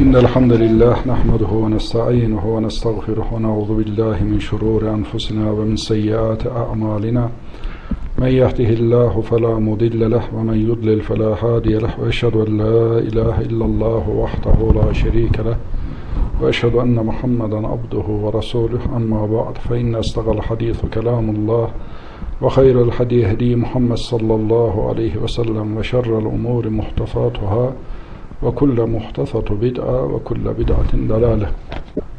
إن الحمد لله نحمده ونستعينه ونستغفره ونعوذ بالله من شرور أنفسنا ومن سيئات أعمالنا. من يهده الله فلا مضل له ومن يضلل فلا هادي له وأشهد أن لا إله إلا الله وحده لا شريك له وأشهد أن محمدا عبده ورسوله. أما بعد فإن أصدق الحديث كلام الله وخير الهدي هدي محمد صلى الله عليه وسلم وشر الأمور محدثاتها. Ve kulle muhtesatu bid'a ve kulle bid'atin dalale.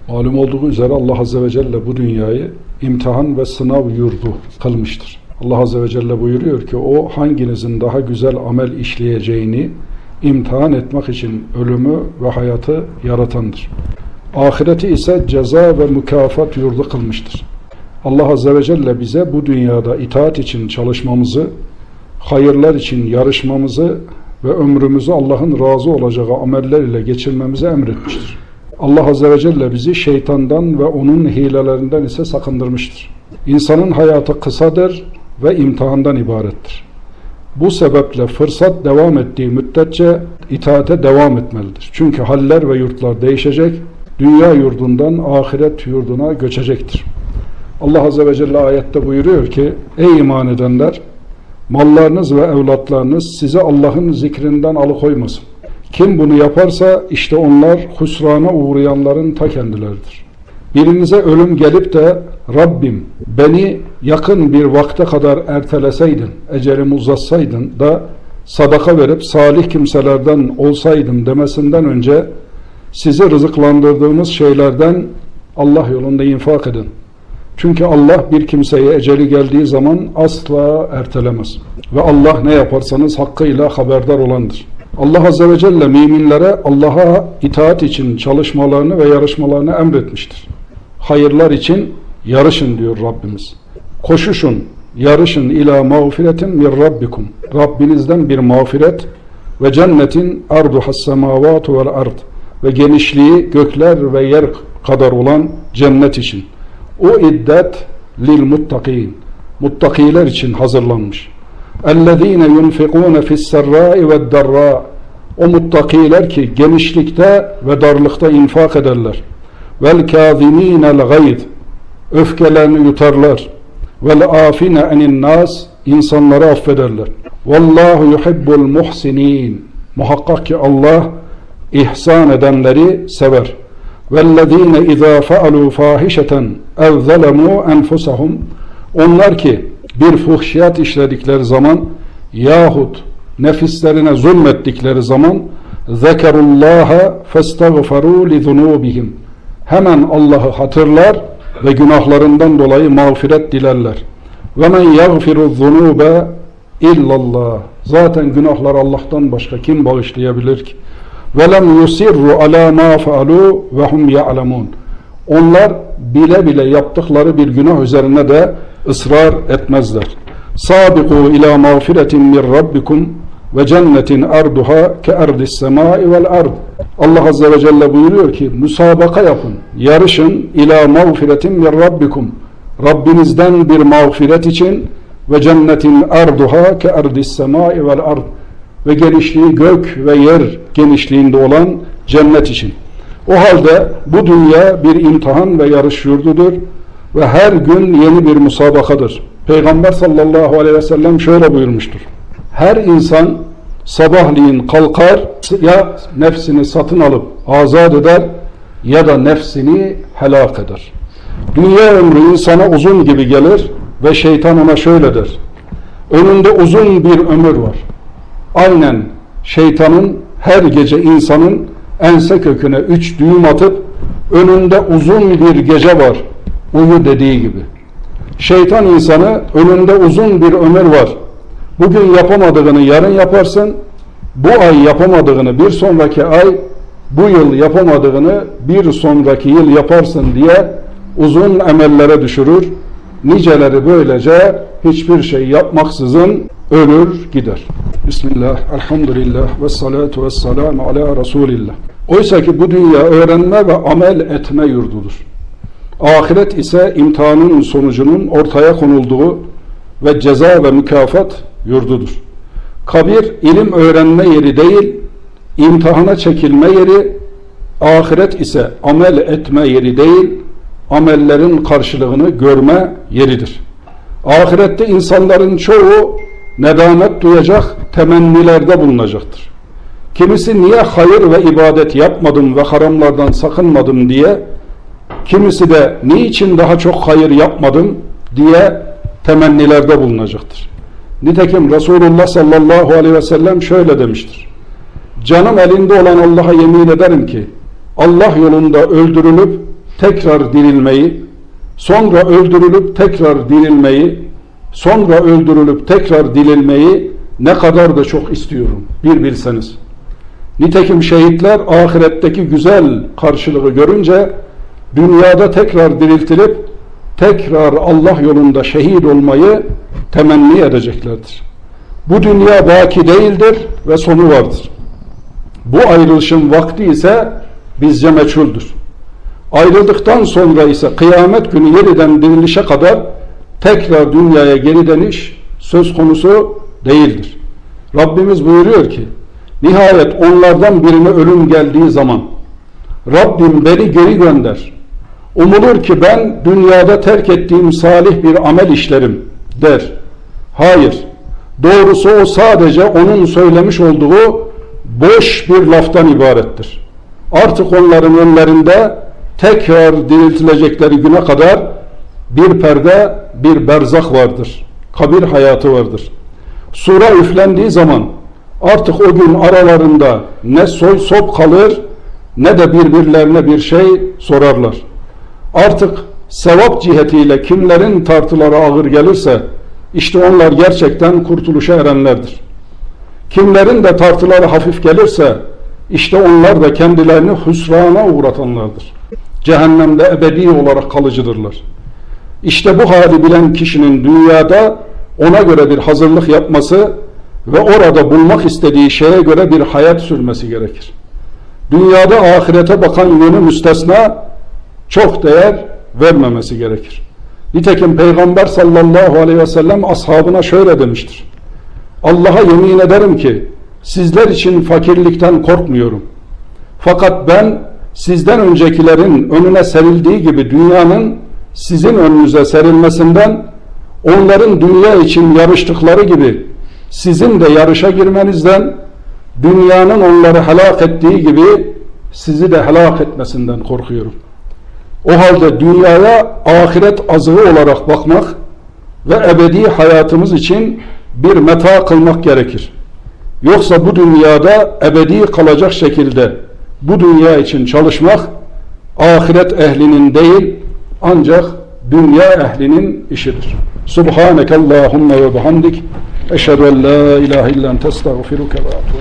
Malum olduğu üzere Allah Azze ve Celle bu dünyayı imtihan ve sınav yurdu kılmıştır. Allah Azze ve Celle buyuruyor ki o hanginizin daha güzel amel işleyeceğini imtihan etmek için ölümü ve hayatı yaratandır. Ahireti ise ceza ve mükafat yurdu kılmıştır. Allah Azze ve Celle bize bu dünyada itaat için çalışmamızı, hayırlar için yarışmamızı ve ömrümüzü Allah'ın razı olacağı ameller ile geçirmemizi emretmiştir. Allah Azze ve Celle bizi şeytandan ve onun hilelerinden ise sakındırmıştır. İnsanın hayatı kısadır ve imtihandan ibarettir. Bu sebeple fırsat devam ettiği müddetçe itaate devam etmelidir. Çünkü haller ve yurtlar değişecek, dünya yurdundan ahiret yurduna göçecektir. Allah Azze ve Celle ayette buyuruyor ki, Ey iman edenler! Mallarınız ve evlatlarınız size Allah'ın zikrinden alıkoymasın. Kim bunu yaparsa işte onlar husrana uğrayanların ta kendileridir. Birinize ölüm gelip de Rabbim beni yakın bir vakte kadar erteleseydin, ecelimi uzatsaydın da sadaka verip salih kimselerden olsaydım demesinden önce sizi rızıklandırdığımız şeylerden Allah yolunda infak edin. Çünkü Allah bir kimseye eceli geldiği zaman asla ertelemez. Ve Allah ne yaparsanız hakkıyla haberdar olandır. Allah Azze ve Celle müminlere Allah'a itaat için çalışmalarını ve yarışmalarını emretmiştir. Hayırlar için yarışın diyor Rabbimiz. Koşuşun, yarışın ila mağfiretin min rabbikum. Rabbinizden bir mağfiret ve cennetin arduhas semavatu vel ard ve genişliği gökler ve yer kadar olan cennet için. O iddet lil muttakin. Muttakiler için hazırlanmış. اَلَّذ۪ينَ يُنْفِقُونَ فِي السَّرَّاءِ وَالدَّرَّاءِ O muttakiler ki genişlikte ve darlıkta infak ederler. وَالْكَاظِم۪ينَ الْغَيْظِ Öfkelerini yutarlar. وَالْآفِنَ اَنِ النَّاسِ insanları affederler. وَاللّٰهُ يُحِبُّ الْمُحْسِن۪ينَ Muhakkak ki Allah ihsan edenleri sever. وَالَّذ۪ينَ اِذَا فَعَلُوا فَاحِشَةً اَوْ ظَلَمُوا اَنْفُسَهُمْ Onlar ki bir fuhşiyat işledikleri zaman yahut nefislerine zulmettikleri zaman zekerullaha festagfaru li zunubihim hemen Allah'ı hatırlar ve günahlarından dolayı mağfiret dilerler. Ve men yagfiru zunube illallah. Zaten günahlar Allah'tan başka kim bağışlayabilir ki? Ve lem yusirru ala ma faalu ve hum. Onlar bile bile yaptıkları bir günah üzerine de ısrar etmezler. Sabiku ila mağfiretin min rabbikum ve cennetin arduha ke erdis semai vel ard. Allah Azze ve Celle buyuruyor ki müsabaka yapın, yarışın ila mağfiretin min rabbikum. Rabbinizden bir mağfiret için ve cennetin arduha ke erdis semai vel ard. Ve genişliği gök ve yer genişliğinde olan cennet için. O halde bu dünya bir imtihan ve yarış yurdudur ve her gün yeni bir musabakadır. Peygamber sallallahu aleyhi ve sellem şöyle buyurmuştur. Her insan sabahleyin kalkar ya nefsini satın alıp azat eder ya da nefsini helak eder. Dünya ömrü insana uzun gibi gelir ve şeytan ona şöyle der. Önünde uzun bir ömür var. Aynen şeytanın her gece insanın ense köküne üç düğüm atıp önünde uzun bir gece var uyu dediği gibi. Şeytan insanı önünde uzun bir ömür var. Bugün yapamadığını yarın yaparsın. Bu ay yapamadığını bir sonraki ay, bu yıl yapamadığını bir sonraki yıl yaparsın diye uzun emellere düşürür. Niceleri böylece hiçbir şey yapmaksızın ölür gider. Bismillah, elhamdülillah ve salatu ve selamu ala Resulillah. Oysa ki bu dünya öğrenme ve amel etme yurdudur. Ahiret ise imtihanın sonucunun ortaya konulduğu ve ceza ve mükafat yurdudur. Kabir ilim öğrenme yeri değil, imtihana çekilme yeri Ahiret ise amel etme yeri değil, amellerin karşılığını görme yeridir. Ahirette insanların çoğu nedamet duyacak, temennilerde bulunacaktır. Kimisi niye hayır ve ibadet yapmadım ve haramlardan sakınmadım diye, kimisi de niçin daha çok hayır yapmadım diye temennilerde bulunacaktır. Nitekim Resulullah sallallahu aleyhi ve sellem şöyle demiştir. Canım elinde olan Allah'a yemin ederim ki Allah yolunda öldürülüp tekrar dirilmeyi, sonra öldürülüp tekrar dirilmeyi, sonra öldürülüp tekrar dirilmeyi ne kadar da çok istiyorum bir bilseniz. Nitekim şehitler ahiretteki güzel karşılığı görünce dünyada tekrar diriltilip tekrar Allah yolunda şehit olmayı temenni edeceklerdir. Bu dünya baki değildir ve sonu vardır. Bu ayrılışın vakti ise bizce meçhuldür. Ayrıldıktan sonra ise kıyamet günü yeniden dirilişe kadar tekrar dünyaya geri dönüş söz konusu değildir. Rabbimiz buyuruyor ki nihayet onlardan birine ölüm geldiği zaman Rabbim beni geri gönder. Umulur ki ben dünyada terk ettiğim salih bir amel işlerim der. Hayır. Doğrusu o sadece onun söylemiş olduğu boş bir laftan ibarettir. Artık onların önlerinde tekrar diriltilecekleri güne kadar bir perde, bir berzak vardır. Kabir hayatı vardır. Sura üflendiği zaman artık o gün aralarında ne soy sop kalır ne de birbirlerine bir şey sorarlar. Artık sevap cihetiyle kimlerin tartıları ağır gelirse işte onlar gerçekten kurtuluşa erenlerdir. Kimlerin de tartıları hafif gelirse işte onlar da kendilerini hüsrana uğratanlardır. Cehennemde ebedi olarak kalıcıdırlar. İşte bu hali bilen kişinin dünyada ona göre bir hazırlık yapması ve orada bulmak istediği şeye göre bir hayat sürmesi gerekir. Dünyada ahirete bakan yönü müstesna çok değer vermemesi gerekir. Nitekim Peygamber sallallahu aleyhi ve sellem ashabına şöyle demiştir. Allah'a yemin ederim ki sizler için fakirlikten korkmuyorum. Fakat ben sizden öncekilerin önüne serildiği gibi dünyanın sizin önünüze serilmesinden onların dünya için yarıştıkları gibi sizin de yarışa girmenizden dünyanın onları helak ettiği gibi sizi de helak etmesinden korkuyorum. O halde dünyaya ahiret azığı olarak bakmak ve ebedi hayatımız için bir meta kılmak gerekir. Yoksa bu dünyada ebedi kalacak şekilde bu dünya için çalışmak ahiret ehlinin değil ancak dünya ehlinin işidir. Subhaneke Allahümme ve bihamdik eşhedü en la ilahe illen testağfiruke ve atubu.